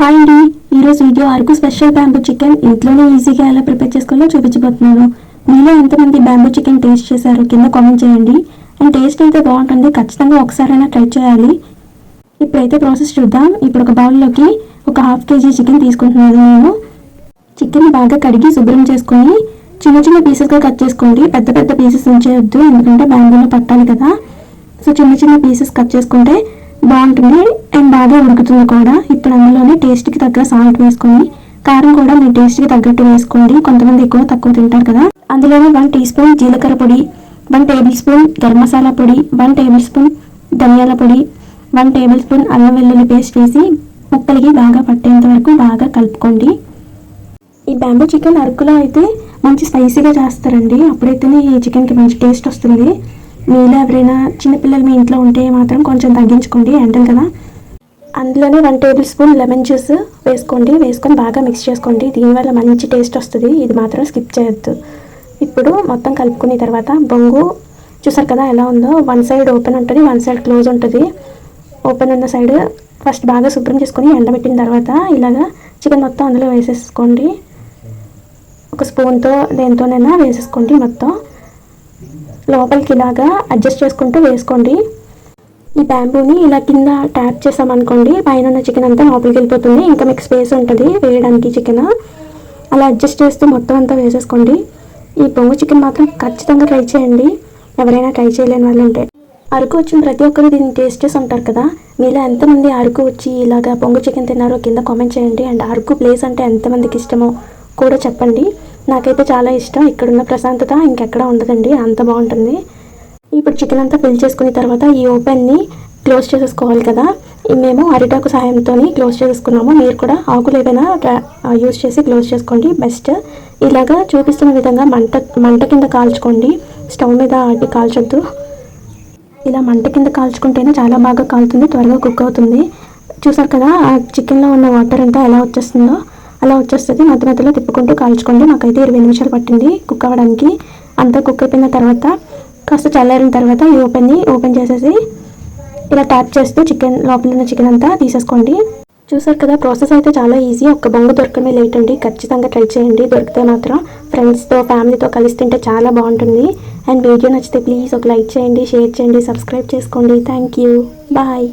Hi అండి. ఈరోజు video Araku special bamboo chicken ఇంట్లోనే ఈజీగా ఎలా ప్రిపేర్ చేసుకోవాలో చూపించబోతున్నాను. మీలో ఎంతమంది బ్యాంబూ చికెన్ టేస్ట్ చేశారో కింద కామెంట్ చేయండి. అండ్ టేస్ట్ అయితే బాగుంటుంది ఖచ్చితంగా ఒకసారైనా ట్రై చేయాలి. ఇప్పుడైతే ప్రాసెస్ చూద్దాం. ఇప్పుడు ఒక బౌల్లోకి ఒక హాఫ్ కేజీ చికెన్ తీసుకుంటున్నాను నేను. చికెన్ బాగా కడిగి శుభ్రం చేసుకొని చిన్న చిన్న పీసెస్గా కట్ చేసుకోండి. పెద్ద పెద్ద పీసెస్ ఉంచేయొద్దు ఎందుకంటే బ్యాంబూలో పట్టాలి కదా. సో చిన్న చిన్న పీసెస్ కట్ చేసుకుంటే బాగుంటుంది. అండ్ బాగా ఉడుకుతుంది కూడా. ఇప్పుడు అందులోనే టేస్ట్కి తగ్గ సాల్ట్ వేసుకొని కారం కూడా మీ టేస్ట్కి తగ్గట్టు వేసుకోండి. కొంతమంది ఎక్కువ తక్కువ తింటారు కదా. అందులోనే వన్ టీ స్పూన్ జీలకర్ర పొడి one tablespoon garam masala పొడి వన్ టేబుల్ స్పూన్ ధనియాల పొడి వన్ టేబుల్ స్పూన్ అల్లం వెల్లుల్లి పేస్ట్ వేసి ముక్కలకి బాగా పట్టేంత వరకు బాగా కలుపుకోండి. ఈ బ్యాంబూ చికెన్ అరకులో అయితే మంచి స్పైసీగా చేస్తారండి. అప్పుడైతేనే ఈ చికెన్కి మంచి టేస్ట్ వస్తుంది. మీలో ఎవరైనా చిన్నపిల్లలు మీ ఇంట్లో ఉంటే మాత్రం కొంచెం తగ్గించుకోండి ఎండలు కదా. అందులోనే one tablespoon lemon juice వేసుకోండి వేసుకొని బాగా మిక్స్ చేసుకోండి. దీనివల్ల మంచి టేస్ట్ వస్తుంది ఇది మాత్రం స్కిప్ చేయొద్దు. ఇప్పుడు మొత్తం కలుపుకున్న తర్వాత బొంగు చూసారు కదా ఎలా ఉందో? వన్ సైడ్ ఓపెన్ ఉంటుంది వన్ సైడ్ క్లోజ్ ఉంటుంది. ఓపెన్ ఉన్న సైడ్ ఫస్ట్ బాగా శుభ్రం చేసుకొని ఎండబెట్టిన తర్వాత ఇలాగా చికెన్ మొత్తం అందులో వేసేసుకోండి. ఒక స్పూన్తో దేంతోనైనా వేసేసుకోండి మొత్తం. లోపలికి ఇలాగా అడ్జస్ట్ చేసుకుంటూ వేసుకోండి. ఈ బ్యాంబూని ఇలా కింద ట్యాప్ చేసామనుకోండి పైన ఉన్న చికెన్ అంతా లోపలికి వెళ్ళిపోతుంది ఇంకా మీకు స్పేస్ ఉంటుంది వేయడానికి చికెన్. అలా అడ్జస్ట్ చేస్తూ మొత్తం అంతా వేసేసుకోండి. ఈ పొంగు చికెన్ మాత్రం ఖచ్చితంగా ట్రై చేయండి. ఎవరైనా ట్రై చేయలేని వాళ్ళు ఉంటే అరకు వచ్చిన ప్రతి ఒక్కరు దీన్ని టేస్ట్ చేసి ఉంటారు కదా. మీలో ఎంతమంది అరకు వచ్చి ఇలాగా పొంగు చికెన్ తిన్నారో కింద కామెంట్ చేయండి. అండ్ అరకు ప్లేస్ అంటే ఎంతమందికి ఇష్టమో కూడా చెప్పండి. నాకైతే చాలా ఇష్టం. ఇక్కడున్న ప్రశాంతత ఇంకెక్కడ ఉండదండి. అంత బాగుంటుంది. ఇప్పుడు చికెన్ అంతా ఫిల్ చేసుకున్న తర్వాత ఈ ఓపెన్ని క్లోజ్ చేసేసుకోవాలి కదా. మేము అరిటాకు సాయంతో క్లోజ్ చేసుకున్నాము మీరు కూడా ఆకులు ఏదైనా యూజ్ చేసి క్లోజ్ చేసుకోండి. బెస్ట్. ఇలాగా చూపిస్తున్న విధంగా మంట మంట కింద కాల్చుకోండి. స్టవ్ మీద అడ్డి కాల్చొద్దు. ఇలా మంట కింద కాల్చుకుంటేనే చాలా బాగా కాలుతుంది. త్వరగా కుక్ అవుతుంది. చూసారు కదా ఆ చికెన్లో ఉన్న వాటర్ అంతా ఎలా వచ్చేస్తుందో? అలా వచ్చేస్తుంది. మధ్య మధ్యలో తిప్పుకుంటూ కాల్చుకోండి మాకైతే ఇరవై నిమిషాలు పట్టింది కుక్ అవ్వడానికి. అంతా కుక్ అయిపోయిన తర్వాత కాస్త చల్లారిన తర్వాత ఈ ఓపెన్ని ఓపెన్ చేసేసి ఇలా ట్యాప్ చేస్తూ చికెన్ లోపల ఉన్న చికెన్ అంతా తీసేసుకోండి. చూసారు కదా ప్రాసెస్ అయితే చాలా ఈజీ. ఒక్క బొంగు దొరకమే లేట్ అండి. ఖచ్చితంగా ట్రై చేయండి. దొరికితే మాత్రం ఫ్రెండ్స్తో ఫ్యామిలీతో కలిసి తింటే చాలా బాగుంటుంది. అండ్ వీడియో నచ్చితే ప్లీజ్ ఒక లైక్ చేయండి షేర్ చేయండి సబ్స్క్రైబ్ చేసుకోండి. Thank you bye.